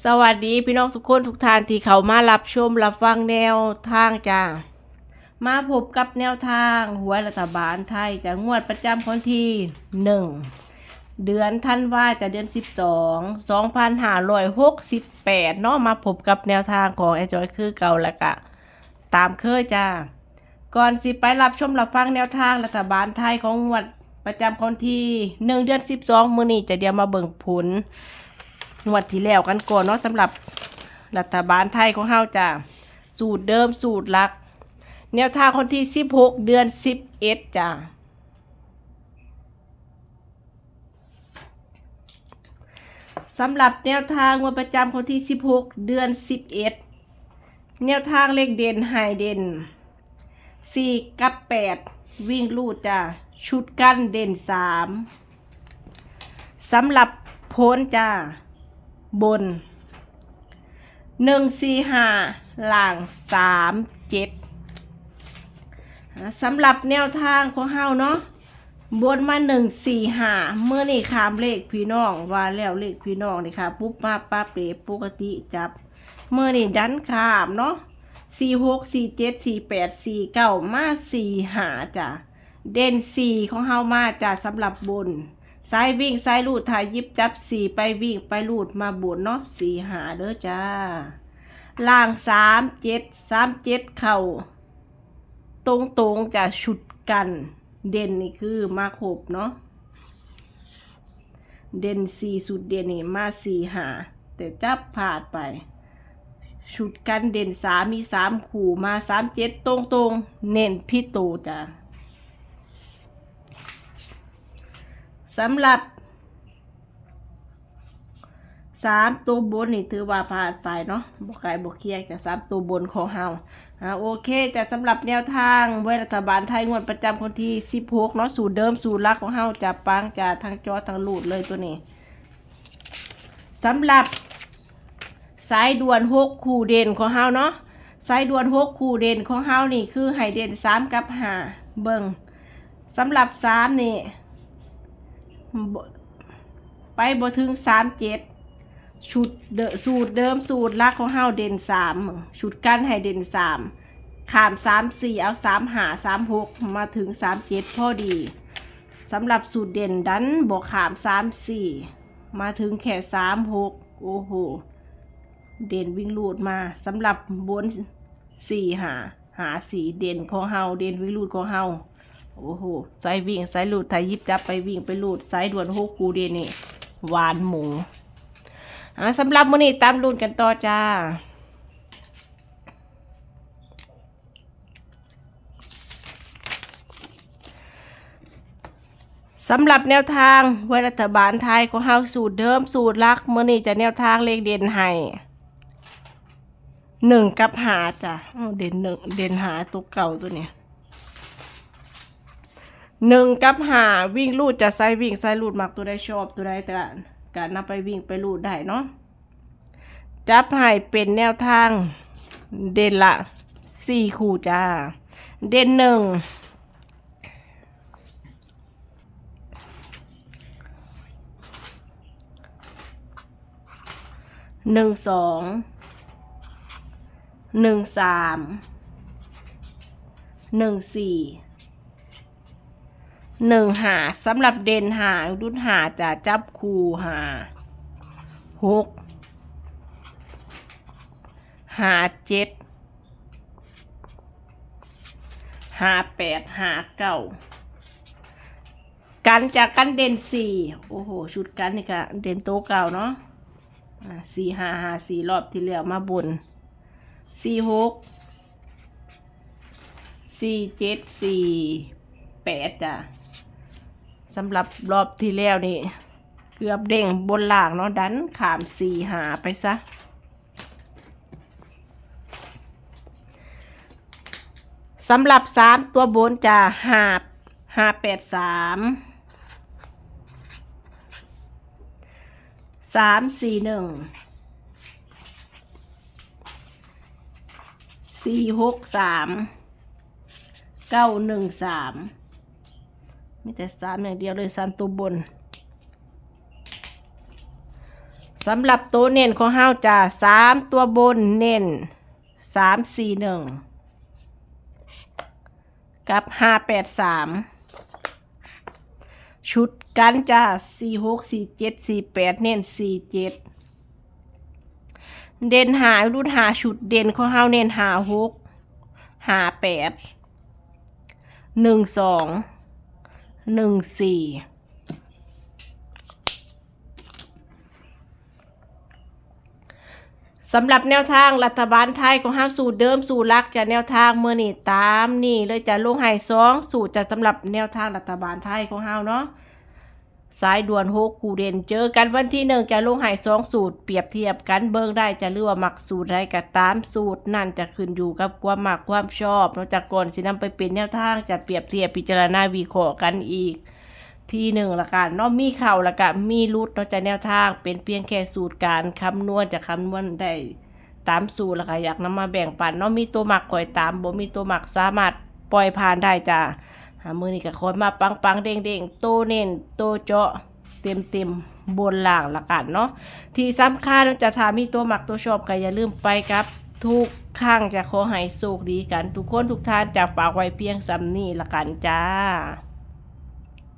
สวัสดีพี่น้องทุกคนทุกท่านที่เขามารับชมรับฟังแนวทางจ้า มาพบกับแนวทางหวยรัฐบาลไทยจะงวดประจำคนที่หนึ่งเดือนธันวาจะเดือนสิบสองสองพันห้าร้อยหกสิบแปดเนาะมาพบกับแนวทางของไอจอยคือเก่าแล้วกะ ตามเคยจ้า ก่อนสิไปรับชมรับฟังแนวทางรัฐบาลไทยของงวดประจำคนที่หนึ่งเดือนสิบองมือนี้จะเดียวมาเบิ่งผล งวดที่แล้วกันก่อนเนาะสำหรับรัฐบาลไทยของเฮาจ้ะสูตรเดิมสูตรหลัก แนวทางคนที่16เดือน11จ้ะสำหรับแนวทางงวดประจำคนที่ 16 เดือน 11 แนวทางเลขเด่นไฮเด่น 4 กับ 8 วิ่งลูดจ้ะชุดกั้นเด่น 3 สำหรับโพ้นจ้า บนหนึ่งสี่ห้าล่างสามเจ็ดสำหรับแนวทางของเฮาเนาะบนมาหนึ่งสี่ห้าเมื่อนี่ขามเลขพี่น้องว่าแล้วเลขพี่น้องนี่ค่ะปุ๊บมาป้าเปรปกติจับเมื่อนี่ดันขามเนาะสี่หกสี่เจ็ดสี่แปดสี่เก้ามาสี่หาจ้ะเด่นสี่ของเฮามาจ้ะสำหรับบน สายวิ่งสายลูดถ่ายยิบจับสี่ไปวิ่งไปลูดมาบุญเนาะสี่หาเด้อจ้า ล่างสามเจ็ดสามเจ็ดเข่า ตรงตรงๆจะชุดกัน เด่นนี่คือมาครบเนาะ เด่นสี่สุดเด่นนี่มาสี่หา แต่จับผาดไป ชุดกันเด่นสามมีสามขู่มาสามเจ็ดตรงตรงๆเน้นพี่โตจ้ะ สำหรับสามตัวบนนี่ถือว่าผ่านไปเนาะบกไก่บกเคียงจากสามตัวบนของเฮาอ่าโอเคจะสำหรับแนวทางไว้รัฐบาลไทยงวดประจำคนที่สิบหกเนาะสูตรเดิมสูตรลักของเฮาจะปังจะทางจอทางลูดเลยตัวนี้สำหรับสายด่วนหกคู่เด่นของเฮาเนาะสายด่วนหกคู่เด่นของเฮานี่คือไฮเด่นสามกับห้าเบิงสำหรับสามนี่ ไปบ่ถึงสามเจ็ดชุดเดสูตรเดิมสูตรลักของเฮาเด่นสามชุดกั้นให้เด่นสามขามสามสี่เอาสามหาสามหกมาถึงสามเจ็ดพอดีสำหรับสูตรเด่นดันบอกขามสามสี่มาถึงแค่สามหกโอ้โห เด่นวิ่งลูดมาสำหรับบนสี่หาหาสีเด่นของเฮาเด่นวิ่งลูดของเฮา โอ้โหสายวิ่งสายลูดไทยยิบจับไปวิ่งไปลูดสายด่วนโฮกูเดนี่หวานหมูอ่าสำหรับมื้อนี้ตามรุ่นกันต่อจ้าสำหรับแนวทางไว้รัฐบาลไทยของเฮาสูตรเดิมสูตรลักมือนี้จะแนวทางเลขเด่นให้หนึ่งกับหาจ้ะอ้าเด่นหนึ่งเด่นหาตัวเก่าตัวเนี้ย หนึ่งกับหาวิ่งลูดจะใส่วิ่งใส่ลูดมักตัวได้ชอบตัวได้แต่การนำไปวิ่งไปลูดได้เนาะจับให้เป็นแนวทาง เด่นละสี่คู่จ้า เด่นหนึ่งหนึ่งสองหนึ่งสามหนึ่งสี่ หนึ่งหาสำหรับเด่นหาดุดหาจะจับคูหาหกหาเจ็ดหาแปดหาเก้ากันจากกันเด่นสี่โอ้โห ชุดกันนี่ก็เด่นโตเก่าเนาะสี่หาหาสี่รอบที่แล้วมาบนสี่หกสี่เจ็ดสี่แปดจ้ะ สำหรับรอบที่แล้วนี่ เกือบเด้งบนล่างเนาะดันขามสี่หาไปซะ สำหรับสามตัวบนจะหาหาแปดสามสามสี่หนึ่งสี่หกสามเก้าหนึ่งสาม มีแต่สามอย่างเดียวเลยสามตัวบนสำหรับตัวเน้นของเฮาจะสามตัวบนเน้นสามสี่หนึ่งกับห้าแปดสามชุดกันจะสี่หกสี่เจ็ดสี่แปดเน้นสี่เจ็ดเด่นหารุ่นหาชุดเด่นของเฮาเน้นหาหกหาแปดหนึ่งสอง หนึ่งสี่สำหรับแนวทางรัฐบาลไทยของห้าสูตรเดิมสูตรลักจะแนวทางเมื่อนี่ตามนี่เลยจะลงหายสองสูตรจะสำหรับแนวทางรัฐบาลไทยของเฮาเนาะ สายด่วนหกคูเดนเจอกันวันที่หนึ่งจะลงไห้สองสูตร เปรียบเทียบกันเบิ่งได้จะเลือกว่ามักสูตรใดก็ตามสูตร นั่นจะขึ้นอยู่กับความมักความชอบนอกจากก่อนสินำไปเป็นแนวทางจะเปรียบเทียบพิจารณาวิเคราะห์กันอีก ที่หนึ่งละกันนาะมีเข่าละกันมีรุดนอกจากแนวทางเป็นเพียงแค่สูตรการคำนวณจะคำนวณได้ตามสูตรล้วก็อยากนำมาแบ่งปันเนาะมีตัวหมักก่อยตามบ่มีตัวหมักสามารถปล่อยผ่านได้จ้า หามือนี่ก็คอยมาปังปังเด้งเด้งโตเน้นโตเจาะเต็มเต็มบนล่างละกันเนาะที่สำคัญจะทามีตัวหมักตัวชอบก็อย่าลืมไปครับทุกข้างจะขอให้สุขดีกัน ทุกคนทุกท่านจะฝากไว้เพียงสำนี้ละกันจ้า